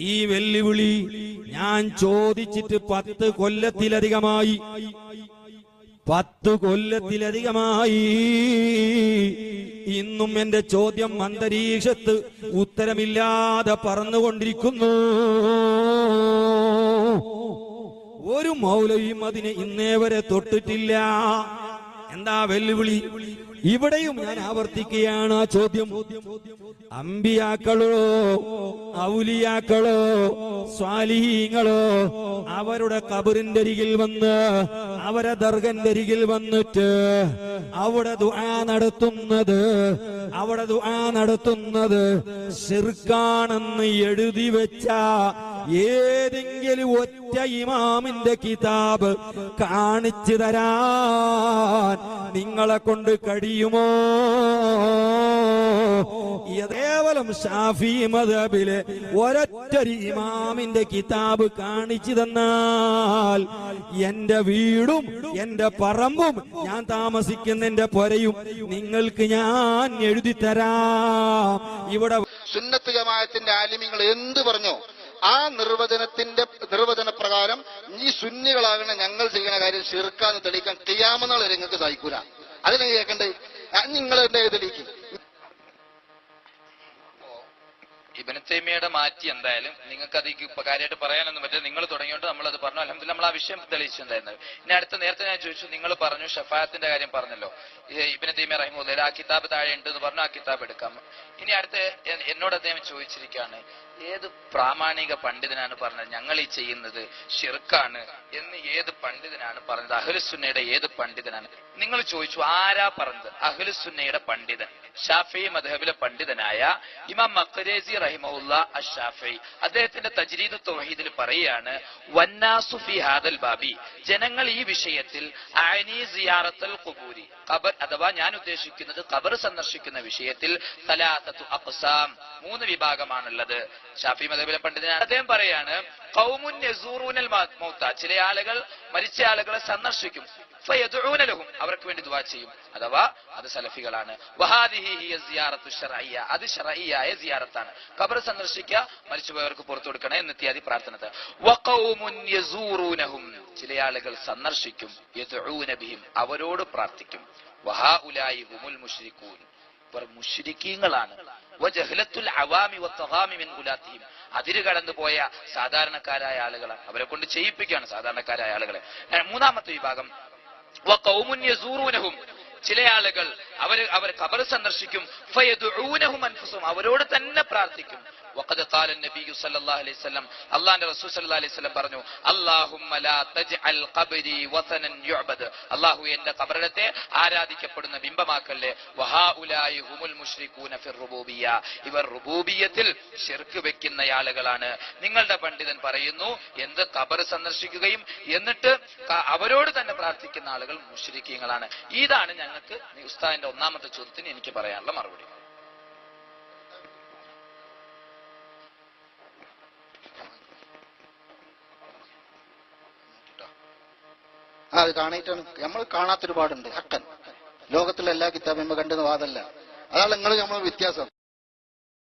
ഈ വെല്ലുവിളി ഞാൻ ചോദിച്ചിട്ട് പത്ത് കൊല്ലത്തിലധികമായി. പത്ത് കൊല്ലത്തിലധികമായി. ഇന്നും എന്റെ ചോദ്യം അന്തരീക്ഷത്ത് ഉത്തരമില്ലാതെ പറന്നുകൊണ്ടിരിക്കുന്നു. ഒരു മൗലയും അതിനെ ഇന്നേവരെ തൊട്ടിട്ടില്ല. എന്താ വെല്ലുവിളി? ഇവിടെയും ഞാൻ ആവർത്തിക്കുകയാണ് ആ ചോദ്യം. അമ്പിയാക്കളോ ഔലിയാക്കളോ സ്വാലിഹീങ്ങളോ അവരുടെ കബറിന്റെ അരികിൽ വന്ന് അവരെ ദർഗന്റെ അരികിൽ വന്നിട്ട് അവിടെ ദുആ നടത്തുന്നത് അവിടെ ദുആ നടത്തുന്നത് ശിർക്കാണെന്ന് എഴുതി വെച്ച ഏതെങ്കിലും ഒറ്റ ഇമാമിന്റെ കിതാബ് കാണിച്ചു തരാൻ നിങ്ങളെ കൊണ്ട് കഴിയുമോ? കേവലം ഷാഫി മതബിലെ ഒരൊറ്റൊരു ഇമാമിന്റെ കിതാബ് കാണിച്ചു തന്നാൽ എന്റെ വീടും എന്റെ പറമ്പും ഞാൻ താമസിക്കുന്ന എന്റെ പൊരയും നിങ്ങൾക്ക് ഞാൻ എഴുതി തരാം ഇവിടെ സുന്നത്ത് ജമായത്തിന്റെ ആലിമ്യങ്ങൾ എന്ത് പറഞ്ഞോ? ആ നിർവചനത്തിന്റെ നിർവചന പ്രകാരം ഈ സുന്നികളാകണ ഞങ്ങൾ ചെയ്യുന്ന കാര്യം ശിർക്കാന്ന് തെളിയിക്കാൻ ചെയ്യാമെന്നുള്ള നിങ്ങൾക്ക് സഹിക്കൂല അതിനെ കേൾക്കണ്ടേ നിങ്ങൾ എന്റെ തെളിയിക്കും? ഇബനത്തേമിയുടെ തൈമിയുടെ മാറ്റി എന്തായാലും നിങ്ങൾക്ക് അത് കാര്യമായിട്ട് പറയാനൊന്നും പറ്റില്ല. നിങ്ങൾ തുടങ്ങിയോണ്ട് നമ്മൾ അത് പറഞ്ഞു. അലഹമില്ല നമ്മൾ ആ വിഷയം തെളിയിച്ചിട്ടുണ്ടായിരുന്നത് ഇനി അടുത്ത നേരത്തെ ഞാൻ ചോദിച്ചു നിങ്ങൾ പറഞ്ഞു ഷഫായത്തിന്റെ കാര്യം പറഞ്ഞല്ലോ. ഇബനത്തേമിയ ഇബിന് തൈമിയ റഹിമുല്ല ആ കിതാബ് താഴെ ഉണ്ട് എന്ന് പറഞ്ഞു ആ കിതാബ് എടുക്കാം. ഇനി അടുത്ത എന്നോട് അദ്ദേഹം ചോദിച്ചിരിക്കുകയാണ് ഏത് പ്രാമാണിക പണ്ഡിതനാണ് പറഞ്ഞത്? ഞങ്ങൾ ഈ ചെയ്യുന്നത് ഷിർക്കാണ് എന്ന് ഏത് പണ്ഡിതനാണ് പറഞ്ഞത്? അഹ്ലുസുന്നയുടെ ഏത് പണ്ഡിതനാണ്? നിങ്ങൾ ചോദിച്ചു ആരാ പറഞ്ഞത്? അഹ്ലുസുന്നയുടെ പണ്ഡിതൻ. ഷാഫി മദ്ഹബിലെ പണ്ഡിതനായ ഇമാം മഖ്റേസി റഹിമുല്ല അഷാഫി. അദ്ദേഹത്തിന്റെ തജ്രീദ് തൗഹീദിൽ പറയുകയാണ് വന്നാസു ഫി ഹാദൽ ബാബി. ജനങ്ങൾ ഈ വിഷയത്തിൽ അനി സിയാറത്തൽ ഖുബൂരി ഖബർ അഥവാ ഞാൻ ഉദ്ദേശിക്കുന്നത് ഖബർ സന്ദർശിക്കുന്ന വിഷയത്തിൽ തലാത്തത്തു അഖ്സാം. മൂന്ന് വിഭാഗമാണുള്ളത്. ഷാഫി മദബിലെ പണ്ഡിതനാണ് അദ്ദേഹം പറയാണ് കൗമുൻ യസൂറൂനൽ മൗത്ത. ചില ആളുകൾ മരിച്ച ആളുകളെ സന്ദർശിക്കും. ഫയദ്ഊന ലഹും അവർക്ക് വേണ്ടി ദുആ ചെയ്യും. അഥവാ അത് സലഫികളാണ്. അത് ശർഇയ്യായ സിയാറത്താണ്. ഖബർ സന്ദർശിക്കുക മരിച്ചുപോയവർക്ക് പുറത്തു കൊടുക്കണേ എന്ന് ഇത്യാദി യസൂറൂനഹും. ചില ആളുകൾ സന്ദർശിക്കും. യദ്ഊന ബിഹിം. അവരോട് പ്രാർത്ഥിക്കും. വഹാഉലായി ഹുമുൽ മുശ്രിക്കൂൻ ഇവർ മുശ്രിക്കീങ്ങളാണ് അതിര് കടന്നു പോയ സാധാരണക്കാരായ ആളുകളാണ്. അവരെ കൊണ്ട് ചെയ്യിപ്പിക്കുകയാണ് സാധാരണക്കാരായ ആളുകളെ. മൂന്നാമത്തെ വിഭാഗം. ചില ആളുകൾ അവർ അവർ ഖബർ സന്ദർശിക്കും ഫയദുഊനഹും അൻഫുസും അവരോട് തന്നെ പ്രാർത്ഥിക്കും وقد قال النبي صلى الله عليه وسلم അള്ളാന്റെ റസൂൽ സല്ലല്ലാഹു അലൈഹി വസല്ലം പറഞ്ഞു അല്ലാഹുമ്മ ലാ തജ്അൽ ഖബ്രി വസനൻ യുഅബദ് അല്ലാഹു എന്റെ ഖബറിടത്തെ ആരാധിക്കപ്പെടുന്ന ബിംബമാക്കല്ലേ വഹാഉലായി ഹുമുൽ മുശ്രികൂന ഫിർ റുബൂബിയ ഇവർ റുബൂബിയത്തിൽ ശിർക്ക് വെക്കുന്ന ആളുകളാണ് നിങ്ങളുടെ പണ്ഡിതൻ പറയുന്നു എന്ത് ഖബർ സന്ദർശിക്കുകയും എന്നിട്ട് ക- അവരോട് തന്നെ പ്രാർത്ഥിക്കുന്ന ആളുകൾ മുശ്രിക്കീങ്ങളാണ് ഇതാണ് ഞങ്ങൾക്ക് ഉസ്താദിന്റെ ഒന്നാമത്തെ ചോദ്യത്തിന് എനിക്ക് പറയാനുള്ള മറുപടി. ആ അത് കാണിയിട്ടാണ്. നമ്മൾ കാണാത്തൊരുപാടുണ്ട്. ഹക്കൻ ലോകത്തിലെ എല്ലാ കിതാബും കണ്ടെന്ന് വാദല്ല. അതാണ് നിങ്ങൾ നമ്മൾ വ്യത്യാസം.